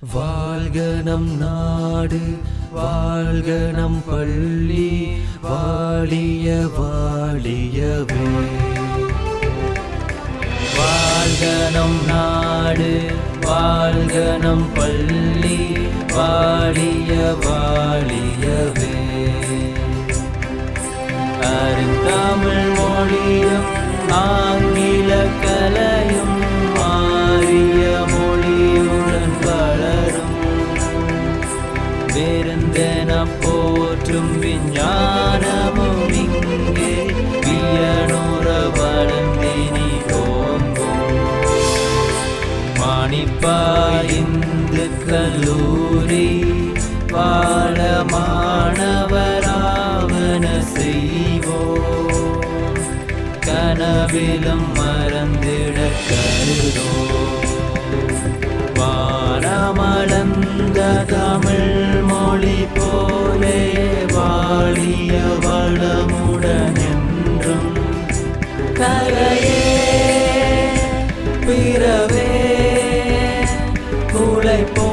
வாழ்க நம் நாடு வாழ்க நம் பள்ளி வாழிய வாழியவே. வாழ்க நம் நாடு வாழ்க நம் பள்ளி வாழிய வாழியவே. அருந்தமிழ் மொழியும் ஆங்கில விருந்தென போற்றும் விஞ்ஞானமும் இங்கே. வியனுற வளர்ந்தினி ஓங்கும். மாணிப்பாய் கல்லூரி வாழ மாணவராவன செய்வோம் கனவிலும் மறந்திட கருதோ. வானமளந்த தமிழ் ஒளி போலே வாழிய வளமுடனென்றும் கரையே பிறவே உழைப்போ